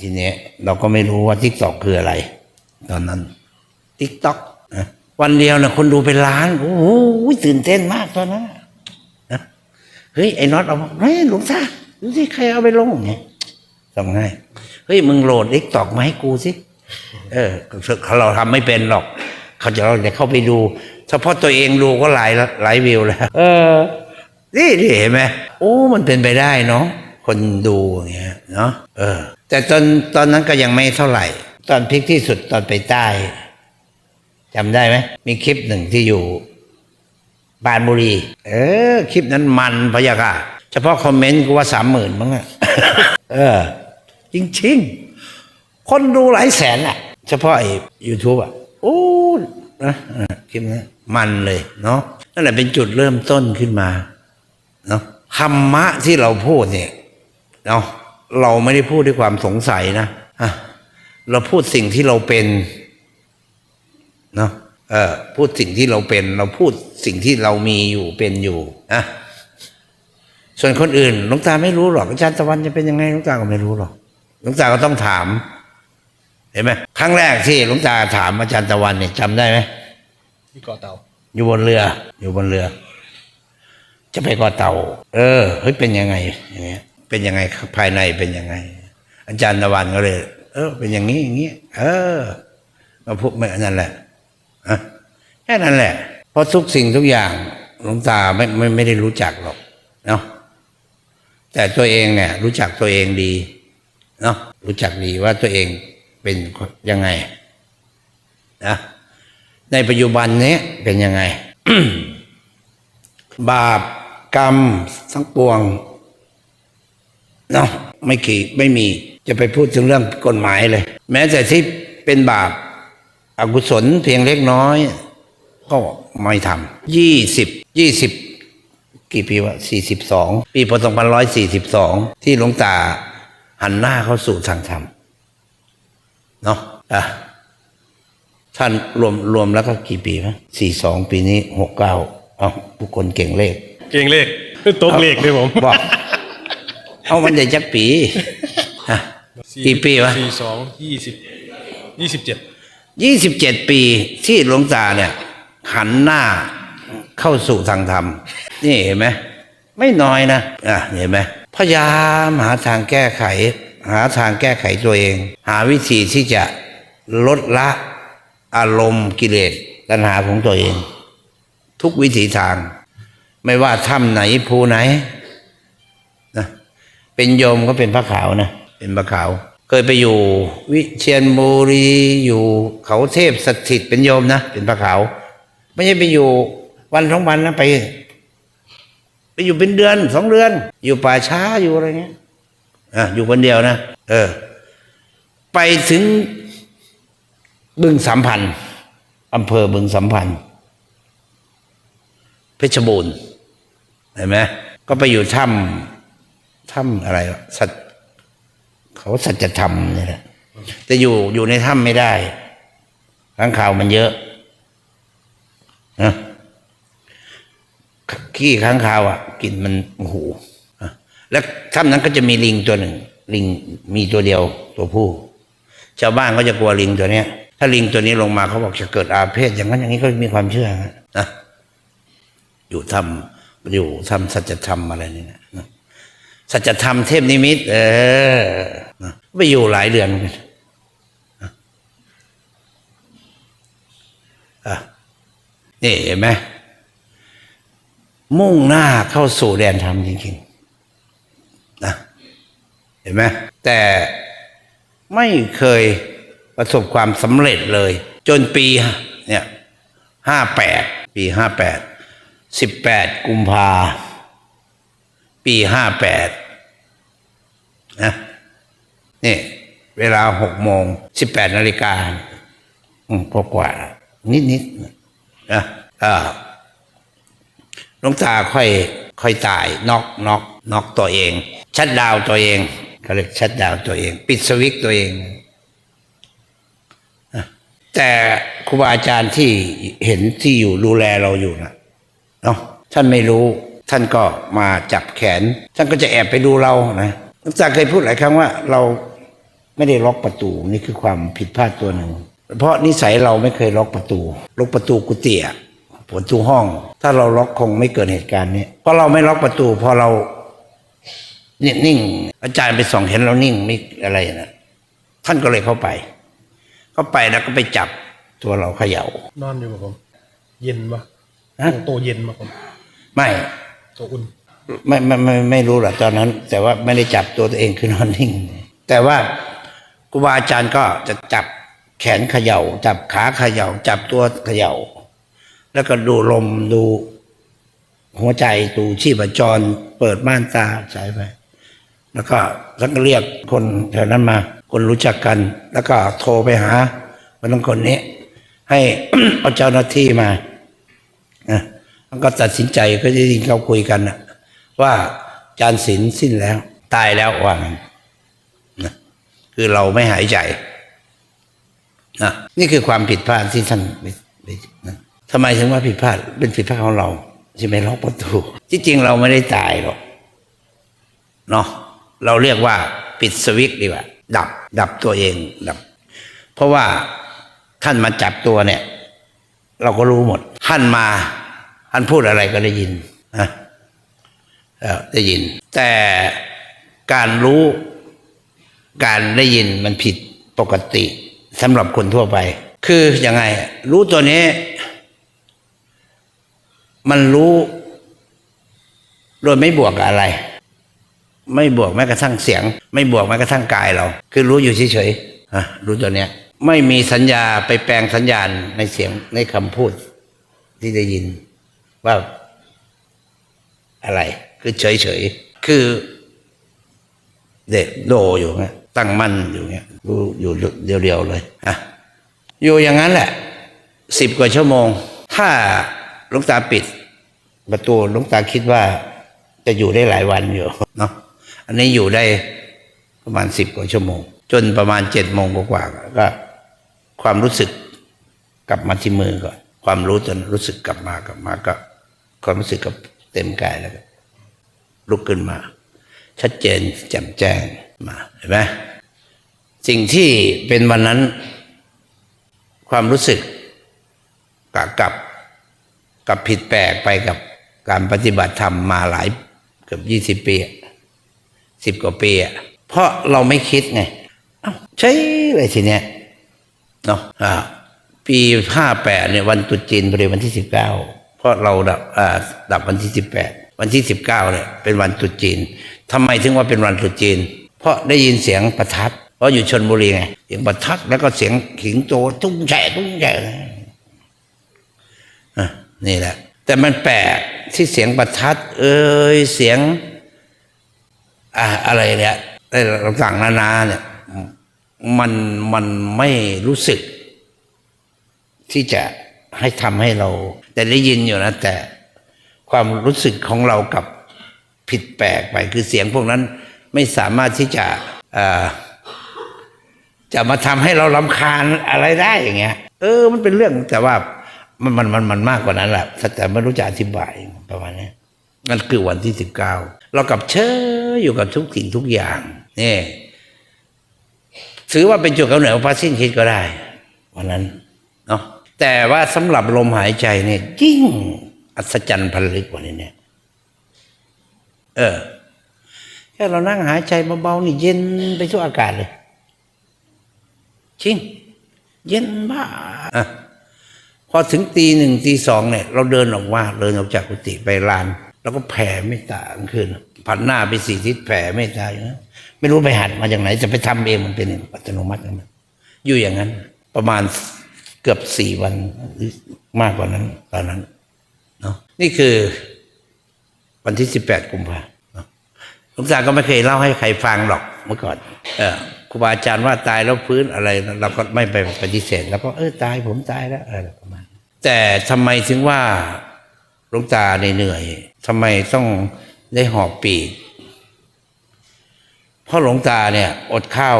ทีเนี้ยเราก็ไม่รู้ว่าทิกตอกคืออะไร ตอนนั้นทิกตอกวันเดียวนะคนดูเป็นล้านโอ้โหตื่นเต้นมากตอนนั้นน่ะนะเฮ้ยไอ้น็อตเอามาเฮ้ยหลวงตาดูสิใครเอาไปลงไงส่งให้เฮ้ยมึงโหลดทิกตอกมาให้กูสิเออเขาเราทำไม่เป็นหรอก เขาจะเราจะเข้าไปดูเฉพาะตัวเองดูก็หลายหลายวิวแล้วเออนี่นี่เห็นไหมโอ้มันเป็นไปได้เนาะคนดูอย่างเงี้ยเนาะเออ แต่ตอนตอนนั้นก็ยังไม่เท่าไหร่ ตอนพลิกที่สุดตอนไปใต้จำได้ไหมมีคลิปหนึ่งที่อยู่บานบุรี เออ คลิปนั้นมันพะยะค่ะ เฉพาะคอมเมนต์กูว่าสามหมื่นมั้งอะเออ จริงๆ คนดูหลายแสนอะเฉพาะไอ้ยูทูบอะโอ้นะอะคลิปนี้มันเลยเนาะนั่นแหละเป็นจุดเริ่มต้นขึ้นมา เนาะธรรมะที่เราพูดเนี่ย เนาะ เราไม่ได้พูดด้วยความสงสัยนะอะเราพูดสิ่งที่เราเป็นเนาะเออพูดสิ่งที่เราเป็น เราพูดสิ่งที่เรามีอยู่เป็นอยู่อะส่วนคนอื่นหลวงตาไม่รู้หรอกอาจารย์ตะวันจะเป็นยังไงหลวงตาก็ไม่รู้หรอกหลวงตาก็ต้องถาม เห็นไหมครั้งแรกที่หลวงตาถามอาจารย์ตะวันเนี่ยจำได้ไหมที่เกาะเต่า อยู่บนเรือ อยู่บนเรือ จะไปเกาะเต่า เออเฮ้ยเป็นยังไงอย่างเงี้ย เป็นยังไงภายในเป็นยังไง อาจารย์ตะวันก็เลย เออ เป็นอย่างนี้อย่างนี้เออ มาพูดไม่นั่นแหละอะแค่นั้นแหละ เพราะทุกสิ่งทุกอย่างหลวงตาไม่ไม่ไม่ได้รู้จักหรอกเนาะแต่ตัวเองเนี่ย รู้จักตัวเองดีเนาะรู้จักดีว่าตัวเองเป็นยังไงนะในปัจจุบันนี้เป็นยังไง บาปกรรมทั้งปวง เนาะไม่กี่ไม่มีจะไปพูดถึงเรื่องกฎหมายเลย แม้แต่ที่เป็นบาปอากุศลเพียงเล็กน้อย ก็ไม่ทำยี่สิบยี่สิบกี่ปีวะสี่สิบสองปีพศสองพันร้อยสี่สิบสองที่หลวงตาหันหน้าเข้าสู่ทางธรรมเนาะอะท่านรวมรวมแล้วก็กี่ปีวะสี่สองปีนี้หกเก้าเอาผู้คนเก่งเลข เก่งเลขตกเลขด้วยผมบอก เอามันจะจักปีฮะกี่ปีวะสี่สองยี่สิบยี่สิบเจ็ดยี่สิบเจ็ดปีที่หลวงตาเนี่ย หันหน้าเข้าสู่ทางธรรม นี่เห็นไหมไม่น้อยนะอะเห็นไหมพยายามหาทางแก้ไข หาทางแก้ไขตัวเอง หาวิธีที่จะลดละอารมณ์กิเลสตัณหาของตัวเอง ทุกวิถีทาง ไม่ว่าถ้ำไหนภูไหนนะ เป็นโยมก็เป็นพระขาวนะ เป็นพระขาว เคยไปอยู่ วิเชียนบุรีอยู่เขาเทพสถิตเป็นโยมนะ เป็นพระขาว ไม่ใช่ไปอยู่วันสองวันนะไป ไปอยู่เป็นเดือนสองเดือน อยู่ป่าช้าอยู่อะไรเงี้ยอะอยู่คนเดียวนะเออ ไปถึงบึงสัมพันธ์อำเภอบึงสัมพันธ์เพชรบูรณ์เห็นไหมก็ไปอยู่ถ้ำ ถ้ำอะไรวะสัจเขาสัจธรรมนี่แหละแต่อยู่อยู่ในถ้ำไม่ได้ข้างข่าวมันเยอะนะขี้ข้างข่าวอะกลิ่นมันโอ้โหแล้วถ้ำนั้นก็จะมีลิงตัวหนึ่ง ลิงมีตัวเดียวตัวผู้ ชาวบ้านก็จะกลัวลิงตัวเนี้ย ถ้าลิงตัวนี้ลงมาเขาบอกจะเกิดอาเพศอย่างนั้นอย่างนี้ก็มีความเชื่อนะอยู่ทำอยู่ทำสัจธรรมอะไรนี่นะ สัจธรรมเทพนิมิต เออไปอยู่หลายเดือนกันอะนี่เห็นไหมมุ่งหน้าเข้าสู่แดนธรรมจริงๆนะเห็นไหมแต่ไม่เคยประสบความสำเร็จเลย จนปีเนี่ยห้าแปดปีห้าแปดสิบแปดกุมภาปีห้าแปด นะนี่เวลาหกโมงสิบแปดนาฬิกาอืมกว่ากว่า นิดนิดๆนะอ่าลงตาค่อย ค่อยตายน็อกน็อกน็อกตัวเอง ชัดดาวตัวเองเขาเรียกชัดดาวตัวเอง ปิดสวิตช์ตัวเองแต่ครูบาอาจารย์ที่เห็นที่อยู่ดูแลเราอยู่นะเนาะท่านไม่รู้ ท่านก็มาจับแขน ท่านก็จะแอบไปดูเรานะ หลวงตาเคยพูดหลายครั้งว่า เราไม่ได้ล็อกประตูนี่คือความผิดพลาดตัวหนึ่ง เพราะนิสัยเราไม่เคยล็อกประตู ล็อกประตูกุฏิอะประตูห้อง ถ้าเราล็อกคงไม่เกิดเหตุการณ์นี้เพราะเราไม่ล็อกประตู พอเราเนี่ยนิ่งอาจารย์ไปส่องเห็นเรานิ่งไม่อะไรนะท่านก็เลยเข้าไป เข้าไปแล้วก็ไปจับตัวเราเขย่านอนอยู่ป่ะผม เย็นปะฮะโตเย็นป่ะผมไม่โตอุ่น ไม่ไม่ไม่ไม่รู้หรอกตอนนั้น แต่ว่าไม่ได้จับตัวตัวเองคือนอนนิ่ง แต่ว่าครูบาอาจารย์ก็จะจับแขนเขย่า จับขาเขย่า จับตัวเขย่า แล้วก็ดูลมดูหัวใจดูชีพจร เปิดม่านตาใส่ไปแล้วก็ท่านก็เรียกคนแถวนั้นมา คนรู้จักกัน แล้วก็โทรไปหาคนนั้นคนนี้ ให้เอาเจ้าหน้าที่มานะมันก็ตัดสินใจก็ได้ยินเขาคุยกันนะ ว่าจานศิลสิ้นแล้ว ตายแล้วว่างั้นนะคือเราไม่หายใจนะนี่คือความผิดพลาดที่ท่านนะทำไมถึงว่าผิดพลาดเป็นผิดพลาดของเราที่ไหมล็อกประตูที่จริงเราไม่ได้ตายหรอกเนาะเราเรียกว่าปิดสวิตช์ดีกว่า ดับ ดับตัวเองดับ เพราะว่าท่านมาจับตัวเนี่ย เราก็รู้หมดท่านมาท่านพูดอะไรก็ได้ยินนะ ได้ยิน แต่การรู้การได้ยินมันผิดปกติสำหรับคนทั่วไป คืออยังไง รู้ตัวนี้ มันรู้โดยไม่บวกอะไร ไม่บวกแม้กระทั่งเสียง ไม่บวกแม้กระทั่งกายเรา คือรู้อยู่เฉยๆอะรู้ตัวเนี้ย ไม่มีสัญญาไปแปลงสัญญาณในเสียงในคำพูดที่ได้ยินว่าอะไร คือเฉยๆคือเด็กโดอยู่เงี้ยตั้งมั่นอยู่เงี้ยรู้อยู่เดียวๆเลยอะอยู่อย่างนั้นแหละสิบกว่าชั่วโมง ถ้าลูกตาปิด ประตูลูกตาคิดว่า จะอยู่ได้หลายวันอยู่เนาะอันนี้อยู่ได้ประมาณสิบกว่าชั่วโมง จนประมาณเจ็ดโมงกว่าๆก็ความรู้สึกกลับมาที่มือก่อน ความรู้จนรู้สึกกลับมากลับมาก็ ความรู้สึกกับเต็มกายแล้วก็ ลุกขึ้นมา ชัดเจนแจ่มแจ้งมาเห็นไหมสิ่งที่เป็นวันนั้น ความรู้สึกกับกับกับผิดแปลกไปกับการปฏิบัติธรรมมาหลายเกือบยี่สิบปีสิบกว่าปีเพราะเราไม่คิดไงอ้าใช่เลยทีเนี้ยเนาะปีห้าแปดเนี่ยวันตุจีนบริเวณวันที่สิบเก้าเพราะเราดับดับวันที่สิบแปด วันที่สิบเก้าเนี่ยเป็นวันตรุษจีนทำไมถึงว่าเป็นวันตรุษจีน เพราะได้ยินเสียงประทัดเพราะอยู่ชนบุรีไงเสียงประทัดแล้วก็เสียงขิงโตตุ้งแฉะตุ้งแฉะนี่แหละ แต่มันแปลกที่เสียงประทัด เอ้ยเสียงอ่าอะไรเนี่ยอะไรต่างๆนานาเนี่ยมันมันไม่รู้สึก ที่จะให้ทำให้เรา แต่ได้ยินอยู่นะแต่ ความรู้สึกของเรากับผิดแปลกไป คือเสียงพวกนั้นไม่สามารถที่จะจะมาทำให้เราลำคาญอะไรได้อย่างเงี้ย เออ มันเป็นเรื่องแต่ว่ามันมันมันมันมากกว่านั้นแหละแต่ไม่รู้จะอธิบายประมาณนี้นั่นคือวันที่สิบเก้าเรากับเชยอยู่กับทุกสิ่งทุกอย่างนี่ถือว่าเป็นจุดกำเนิดของพระสิ้นคิดก็ได้ วันนั้นเนาะแต่ว่าสำหรับลมหายใจเนี่ยยิ่ง อัศจรรย์พันลึกกว่านี้เนี่ย เออ แค่เรานั่งหายใจเบาๆนี่เย็นไปทั่วอากาศเลย จริง เย็นบ้าอะพอถึงตีหนึ่งตีสองเนี่ย เราเดินออกว่าเดินออกจากกุฏิไปลาน แล้วก็แผ่เมตตากลางคืนผันหน้าไปสี่ทิศแผ่เมตตาอยู่นะไม่รู้ไปหัดมาจากไหน จะไปทำเองมันเป็นอัตโนมัตินอยู่อย่างนั้น ประมาณเกือบสี่วันมากกว่านั้น ตอนนั้น นี่คือวันที่สิบแปดกุมภาหลวงตาก็ไม่เคยเล่าให้ใครฟังหรอกเมื่อก่อน เออครูบาอาจารย์ว่าตายแล้วฟื้นอะไร เราก็ไม่ไปปฏิเสธแล้วก็เออตายผมตายแล้วอะไรประมาณแต่ทำไมถึงว่าหลวงตาเหนื่อยทำไมต้องได้หอบปีกเพราะหลวงตาเนี่ย อดข้าว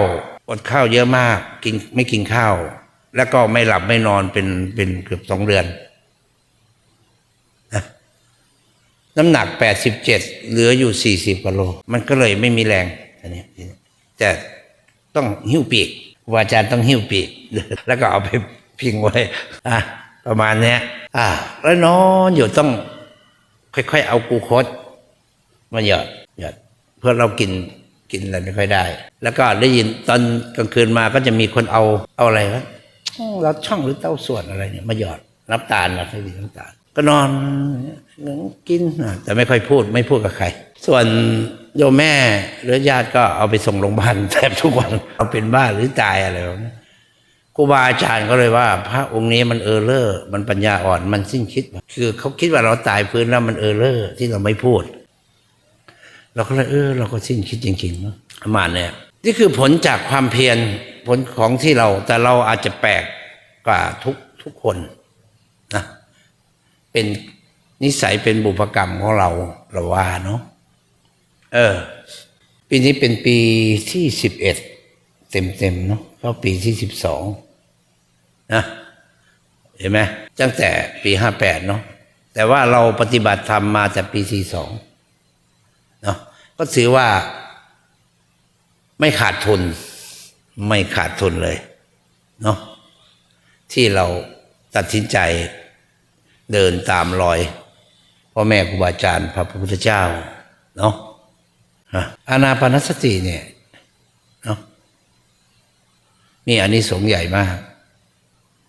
อดข้าวเยอะมาก กินไม่กินข้าว แล้วก็ไม่หลับไม่นอนเป็นเป็นเกือบสองเดือนนะ น้ำหนักแปดสิบเจ็ดเหลืออยู่สี่สิบกว่าโล มันก็เลยไม่มีแรงอันนี้แต่ต้องหิ้วปีกครูบาอาจารย์ต้องหิ้วปีก แล้วก็เอาไปพิงไว้อะประมาณเนี้ยอะแล้วนอนอยู่ต้องค่อยๆ เอากลูโคสมาหยอดหยอดเพื่อเรากินกินอะไรไม่ค่อยได้ แล้วก็ได้ยินตอนกลางคืนมาก็จะมีคนเอาเอาอะไรวะเราช่องหรือเต้าส่วนอะไรเนี่ยมาหยอดน้ำตาลนะไม่มีน้ำตาล ก็นอนกิน แต่ไม่ค่อยพูดไม่พูดกับใคร ส่วนโยมแม่หรือญาติก็เอาไปส่งโรงพยาบาลแทบทุกวันเอาเป็นบ้าหรือตายอะไรแบบนี้ครูบาอาจารย์ก็เลยว่า พระองค์นี้มันเออเลอร์มันปัญญาอ่อนมันสิ้นคิด คือเขาคิดว่าเราตายพื้นแล้วมันเออเลอร์ที่เราไม่พูด เราก็เลยเออ เราก็สิ้นคิดจริงๆเนาะประมาณเนี่ยนี่คือผลจากความเพียรผลของที่เรา แต่เราอาจจะแปลกกว่าทุกทุกคนนะ เป็นนิสัยเป็นบุพกรรมของเราเราว่าเนาะเออ ปีนี้เป็นปีที่สิบเอ็ดเต็มเต็มๆเนาะเข้าปีที่สิบสองนะเห็นไหมตั้งแต่ปีห้าแปดเนาะแต่ว่าเราปฏิบัติธรรมมาแต่ปีสี่สองเนาะก็ถือว่าไม่ขาดทุน ไม่ขาดทุนเลยเนาะที่เราตัดสินใจ เดินตามรอยพ่อแม่ครูบาอาจารย์พระพุทธเจ้าเนาะอะอานาปานสติเนี่ยเนาะมีอันนี้สงส์ใหญ่มาก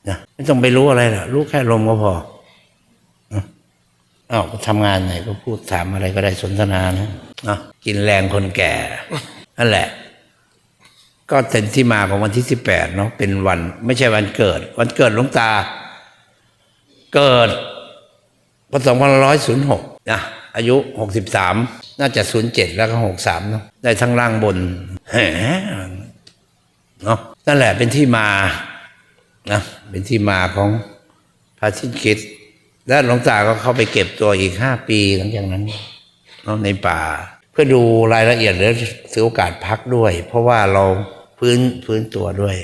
นะไม่ต้องไปรู้อะไรหรอกรู้แค่ลมก็พอเนอะอ้าวทำงานไหนก็พูดถามอะไรก็ได้สนทนานะเนาะกินแรงคนแก่ นั่นแหละ ก็เป็นที่มาของวันที่สิบแปดเนาะเป็นวัน ไม่ใช่วันเกิด วันเกิดหลวงตา เกิดพศ2506นะอายุ 63 น่าจะ 07 แล้วก็ 63เนาะได้ทั้งล่างบนแหมเนาะนั่นแหละเป็นที่มานะเป็นที่มาของพระชินคิด แล้วหลวงตาก็เข้าไปเก็บตัวอีก 5 ปีหลังจากนั้นเนาะในป่า เพื่อดูรายละเอียดแล้วถือโอกาสพักด้วย เพราะว่าเราพื้นพื้นตัวด้วย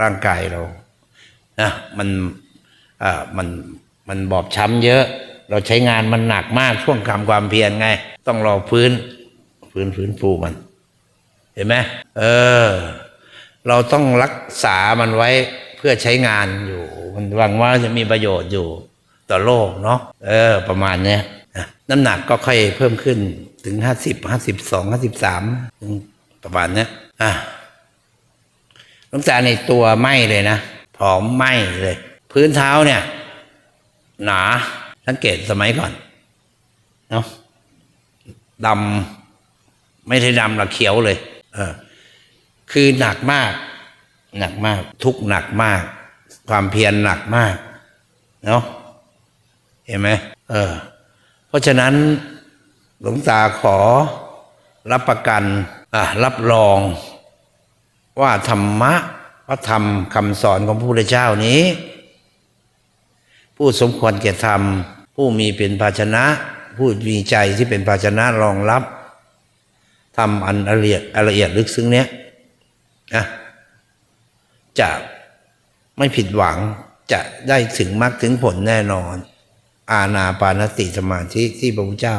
ร่างกายเรานะมันอ่ามัน มันบอบช้ำเยอะ เราใช้งานมันหนักมากช่วงทำความเพียรไง ต้องรอฟื้น ฟื้นฟื้นฟูมัน เห็นไหมเออ เราต้องรักษามันไว้เพื่อใช้งานอยู่ มันหวังว่าจะมีประโยชน์อยู่ต่อโลกเนาะเออ ประมาณเนี้ยน้ำหนักก็ค่อยเพิ่มขึ้นถึงห้าสิบห้าสิบสองห้าสิบสามประมาณเนี้ยอะหลวงตาในตัวไหมเลยนะผอมไหมเลย พื้นเท้าเนี่ย หนาสังเกตสมัยก่อนเนาะดำไม่ใช่ดำละเขียวเลย เออ คือหนักมาก หนักมาก ทุกหนักมาก ความเพียรหนักมาก เนาะเห็นไหมเออ เพราะฉะนั้นหลวงตาขอรับประกันอะรับรอง ว่าธรรมะพระธรรมคำสอนของพระพุทธเจ้านี้ ผู้สมควรแก่ธรรม ผู้มีเป็นภาชนะ ผู้มีใจที่เป็นภาชนะรองรับทำอันละเอียดละเอียดลึกซึ้งเนี้ยนะจะไม่ผิดหวังจะได้ถึงมรรคถึงผลแน่นอน อาณาปานสติสมาธิที่พระพุทธเจ้า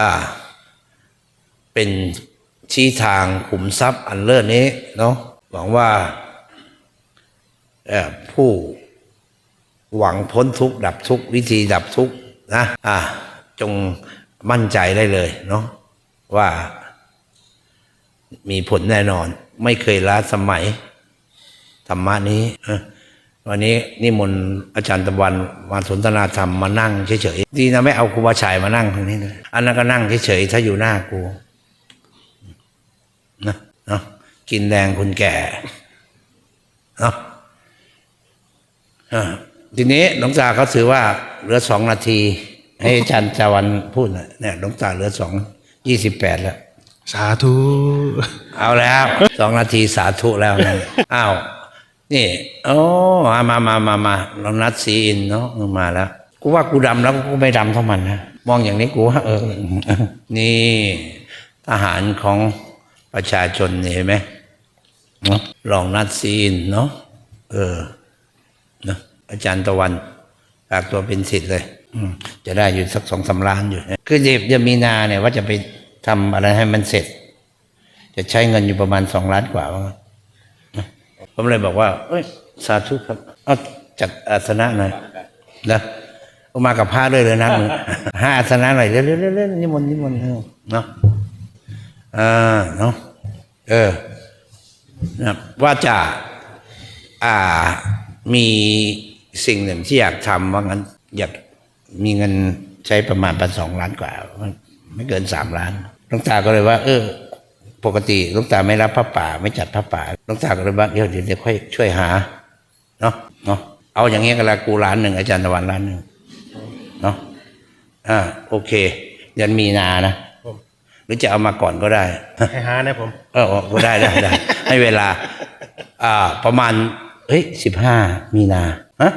อ่า เป็นชี้ทางขุมทรัพย์อันเลิศนี้เนาะหวังว่าผู้ หวังพ้นทุกข์ดับทุกข์วิธีดับทุกข์นะอ่าจงมั่นใจได้เลยเนาะว่ามีผลแน่นอน ไม่เคยล้าสมัยธรรมะนี้วันนี้นิมนต์อาจารย์ตะวันมาสนทนาธรรมมานั่งเฉยๆดีนะไม่เอาครูบาชัยมานั่งตรงนี้เลยอันนั้นก็นั่งเฉยๆถ้าอยู่หน้ากูนะเนาะกินแดงคนแก่เนาะอ่า ทีนี้หลวงตาเขาถือว่าเหลือสองนาที ให้อาจารย์จาวันพูดนะเนี่ยหลวงตาเหลือสองยี่สิบแปดแล้ว สาธุ เอาแล้วสองนาทีสาธุแล้วนะอ้าวนี่โอ้มามามามามาเรานัดซีอินเนาะเออมาแล้วกูว่ากูดำแล้วกูไม่ดำเท่ามันนะมองอย่างนี้กูว่าเออ นี่ทหารของประชาชนนี่เห็นไหมเนาะลองนัดซีอินเนาะเออเนาะ อาจารย์ตะวันฝากตัวเป็นสิทธิ์เลย อืจะได้อยู่สักสองสาล้านอยู่ คือเดี๋ยวจะมีนาเนี่ยว่าจะไปทำอะไรให้มันเสร็จ จะใช้เงินอยู่ประมาณสองล้านกว่าว่างั้นนะผมเลยบอกว่า เอ้ย สาธุครับเอาจัดอาสนะหน่อยนะเอมากับผ้าด้วยเลยนะมึงห้าอาสนะหน่อยเร็วๆเร็วๆนิมนต์นิมนต์เนาะอ่าเนาะเออนะว่าจะอ่ามี สิ่งหนึ่งที่อยากทำว่างั้นอยากมีเงินใช้ประมาณพันสองล้านกว่า ไม่เกินสามล้านหลวงตาก็เลยว่า เออ ปกติหลวงตาไม่รับพระป่า ไม่จัดพระป่าหลวงตาก็เลยว่าเดี๋ยวเดี๋ยวเดี๋ยวค่อยช่วยหาเนาะเนาะเอาอย่างเงี้ยก็และกูล้านหนึ่งอาจารย์ตะวันล้านหนึ่งเนาะอ่าโอเคเดือนมีนานะผมหรือจะเอามาก่อนก็ได้ให้หานะผมเออก็ได้ได้ได้ให้เวลา อ่า ประมาณเฮ้ยสิบห้ามีนา ฮะ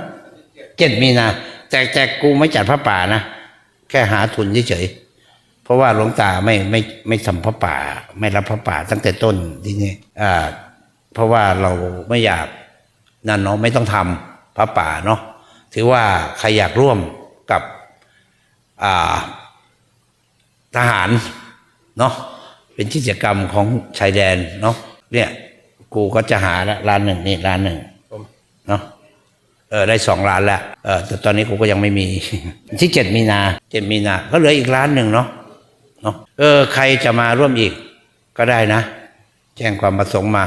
เจ็ดมีนา แต่แต่กูไม่จัดพระป่านะแค่หาทุนเฉยๆเพราะว่าหลวงตาไม่ไม่ไม่ทำพระป่า ไม่รับพระป่าตั้งแต่ต้นทีนี่อ่า เพราะว่าเราไม่อยากนั่นเนาะไม่ต้องทำพระป่าเนาะถือว่าใครอยากร่วมกับอ่าทหารเนาะเป็นกิจกรรมของชายแดนเนาะเนี่ย กูก็จะหาละล้านหนึ่งนี่ล้านหนึ่งเนาะ เออได้สองล้านแล้วเออแต่ตอนนี้กูก็ยังไม่มีที่เจ็ดมีนาเจ็ดมีนา ก็เหลืออีกล้านหนึ่งเนาะเนาะเออใครจะมาร่วมอีกก็ได้นะ แจ้งความประสงค์มา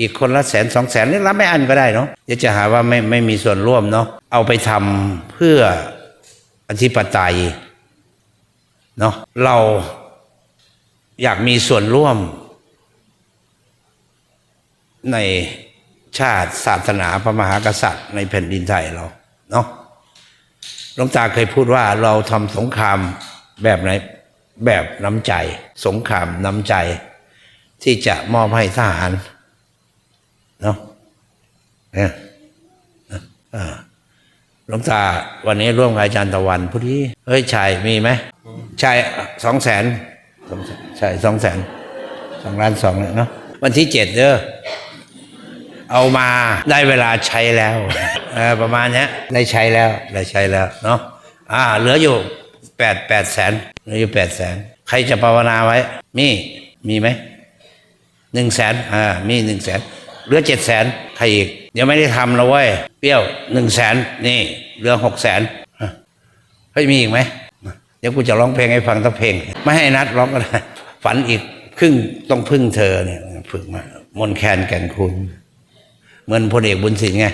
อีกคนละแสนสองแสนนี่รับไม่อันก็ได้เนาะเดี๋ยวจะหาว่าไม่ไม่มีส่วนร่วมเนาะเอาไปทำเพื่ออธิปไตยเนาะเราอยากมีส่วนร่วมใน ชาติศาสนาพระมหากษัตริย์ในแผ่นดินไทยเราเนาะหลวงตาเคยพูดว่าเราทำสงครามแบบไหนแบบน้ำใจ สงครามน้ำใจ ที่จะมอบให้ทหารเนาะเนี่ยหลวงตาวันนี้ร่วมกับอาจารย์ตะวันพุทธิเฮ้ยชายมีไหมชายสองแสนสองแสนใช่สองแสนสองล้านสองเลยเนาะวันที่เจ็ดเด้อ เอามาได้เวลาใช้แล้วประมาณนี้ได้ใช้แล้วได้ใช้แล้วเนาะอ่า เหลืออยู่แปดแปดแสนเหลืออยู่แปดแสนใครจะภาวนาไว้ มีมีไหมหนึ่งแสนอ่ามีหนึ่งแสนเหลือเจ็ดแสนใครอีกเดี๋ยวไม่ได้ทำแล้วเว้ยเปรี้ยวหนึ่งแสนนี่เหลือหกแสนเฮ้ยมีอีกไหมเดี๋ยวกูจะร้องเพลงให้ฟังสักเพลง ไม่ให้นัดร้องก็ได้ฝันอีกครึ่งต้องพึ่งเธอเนี่ยฝึกมามนแคนแก่นคุณ เหมือนพลเอกบุญสินไง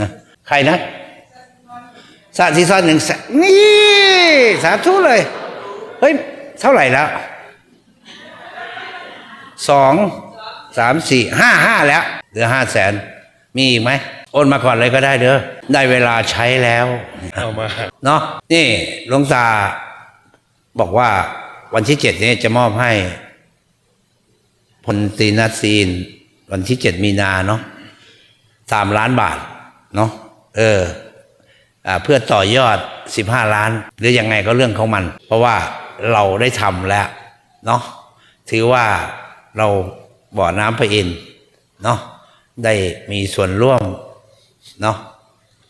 นะใครนะสาธิซ้อนหนึ่งแสนนี่สาธุเลย เฮ้ย เท่าไหร่แล้วสองสามสี่ห้าห้าแล้วเหลือห้าแสนมีอีกไหมโอนมาก่อนเลยก็ได้เด้อได้เวลาใช้แล้วเอามาเนาะนี่หลวงตาบอกว่าวันที่เจ็ดนี้จะมอบให้พลตรีนาซีน วันที่เจ็ดมีนาเนาะ สามล้านบาทเนาะเอออ่าเพื่อต่อยอดสิบห้าล้าน หรือยังไงก็เรื่องของมัน เพราะว่าเราได้ทำแล้วเนาะถือว่าเราบ่อน้ำพระอินเนาะได้มีส่วนร่วมเนาะ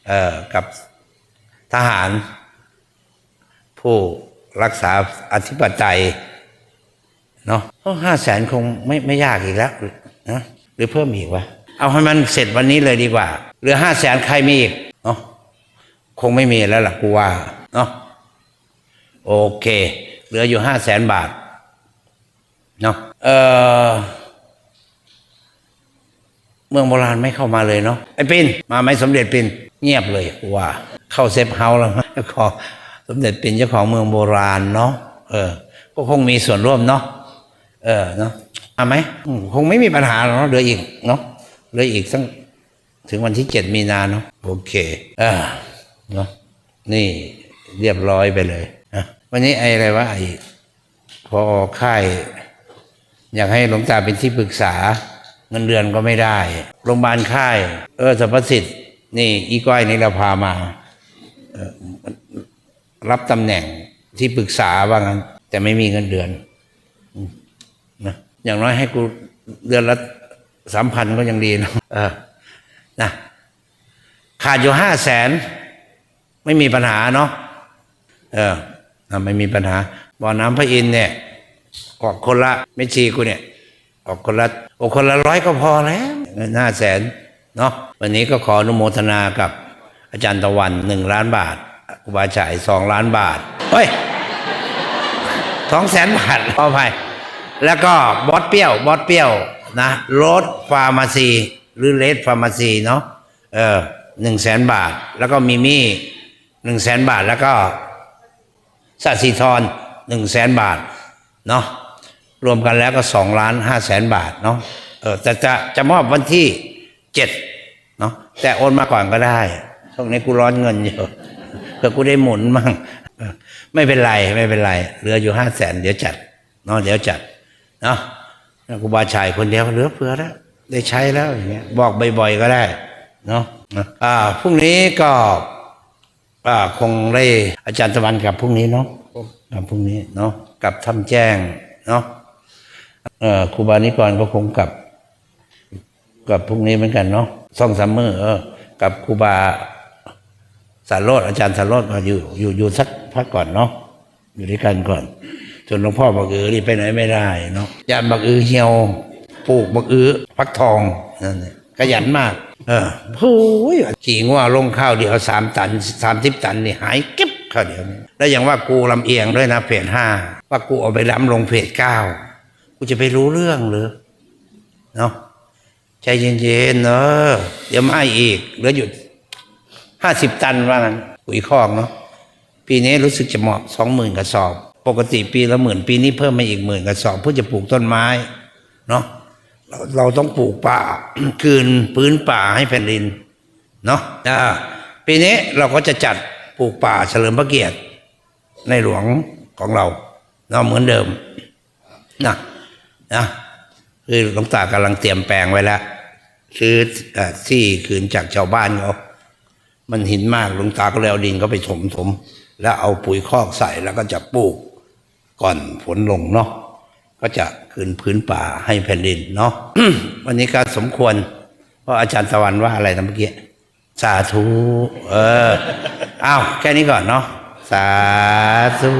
เอ่อกับทหาร ผู้รักษาอธิปไตยเนาะห้าแสนคงไม่ไม่ยากอีกแล้วนะหรือเพิ่มอีกวะ เอาให้มันเสร็จวันนี้เลยดีกว่า เหลือห้าแสนใครมีอีกเนาะคงไม่มีแล้วล่ะกูว่าเนาะโอเค เหลืออยู่ห้าแสนบาทเนาะเออเมืองโบราณไม่เข้ามาเลยเนาะไอ้ปินมาไหมสมเด็จปินเงียบเลยกูว่า เข้าเซฟเฮาส์แล้วเจ้าของสมเด็จปินเจ้าของเมืองโบราณเนาะเออ ก็คงมีส่วนร่วมเนาะเออเนาะมาไหมคงไม่มีปัญหาเนาะเหลืออีกเนาะ เลืออีกสักถึงวันที่เจ็ดมีนาเนาะโอเคเออเนาะนี่เรียบร้อยไปเลยนะวันนี้ไอ้อะไรวะไอ้พอค่าย อยากให้หลวงตาเป็นที่ปรึกษา เงินเดือนก็ไม่ได้โรงพยาบาลค่าย เออสรรพสิทธิ์นี่อีก้อยนี่เราพามาออรับตำแหน่งที่ปรึกษาว่างั้น แต่ไม่มีเงินเดือนนะอย่างน้อยให้กูเดือนละ สามพันก็ยังดีนะเออนะขาดอยู่ห้าแสนไม่มีปัญหาเนาะเออนะไม่มีปัญหาบ่อน้ำพระอินเนี่ยก็คนละไม่ชีกูเนี่ย ออกคนละออกคนละร้อยก็พอแล้วห้าแสนเนาะวันนี้ก็ขออนุโมทนากับอาจารย์ตะวันหนึ่งล้านบาทครูบาฉายสองล้านบาทเฮ้ยสองแสนบาทขออภัยแล้วก็บอสเปี้ยว บอสเปี้ยว นะรถฟาร์มาซีหรือเลดฟาร์มาซีเนาะเออหนึ่งแสนบาท แล้วก็มิมี่หนึ่งแสนบาทแล้วก็สัตสีทรหนึ่งแสนบาทเนาะรวมกันแล้วก็สองล้านห้าแสนบาทเนาะเออแต่จะจะมอบวันที่เจ็ดเนาะแต่โอนมาก่อนก็ได้ช่วงนี้กูร้อนเงินอยู่เพื่อกูได้หมุนมั่งไม่เป็นไรไม่เป็นไรเหลืออยู่ห้าแสนเดี๋ยวจัดเนาะเดี๋ยวจัดเนาะ แล้วกูบาชายคนเดียวเหลือเฟือแล้วได้ใช้แล้วอย่างเงี้ยบอกบ่อยๆก็ได้เนาะอ่าพรุ่งนี้ก็อ่าคงได้อาจารย์ตะวันกลับพรุ่งนี้เนาะผมกลับพรุ่งนี้เนาะกลับทำแจ้งเนาะเอ่อครูบานิกรก็คงกลับกลับพรุ่งนี้เหมือนกันเนาะสองสามมื้อเออกับครูบาสารโรดอาจารย์สารโรดมาอยู่อยู่อยู่สักพักก่อนเนาะอยู่ด้วยกันก่อน จนหลวงพ่อบอกเออนี่ไปไหนไม่ได้เนาะยามบักอือเหี่ยวปลูกบักอือฟักทองนั่นขยันมาก เออโอ้ยขี่งัวลงข้าวเดียวสามตันสามสิบตันนี่หายเก็บข้าวเดียวนี่แล้วอย่างว่ากูลำเอียงด้วยนะเพจห้าว่ากูเอาไปล้ำลงเพจเก้ากูจะไปรู้เรื่องหรือเนาะใจเย็นๆเนอะเดี๋ยวไม่อีกเหลืออยู่ห้าสิบตันว่างั้นปุ๋ยคอกเนาะปีนี้รู้สึกจะเหมาะสองหมื่นกระสอบ ปกติปีละหมื่นปีนี้เพิ่มมาอีกหมื่นกระสอบเพื่อจะปลูกต้นไม้เนาะเราเราต้องปลูกป่า คืนพื้นป่าให้แผ่นดินเนาะปีนี้เราก็จะจัดปลูกป่าเฉลิมพระเกียรติในหลวงของเราเนาะเหมือนเดิมนะนะคือหลวงตากำลังเตรียมแปลงไว้แล้วซื้อเอ่อที่คืนจากชาวบ้านเขามันหินมากหลวงตาก็เลยเอาดินเขาไปถมถมแล้วเอาปุ๋ยคอกใส่แล้วก็จะปลูก ก่อนฝนลงเนาะก็จะคืนพื้นป่าให้แผ่นดินเนาะวันนี้ก็สมควร เพราะอาจารย์ตะวันว่าอะไรนะเมื่อกี้สาธุเอออ้าวแค่นี้ก่อนเนาะสาธุ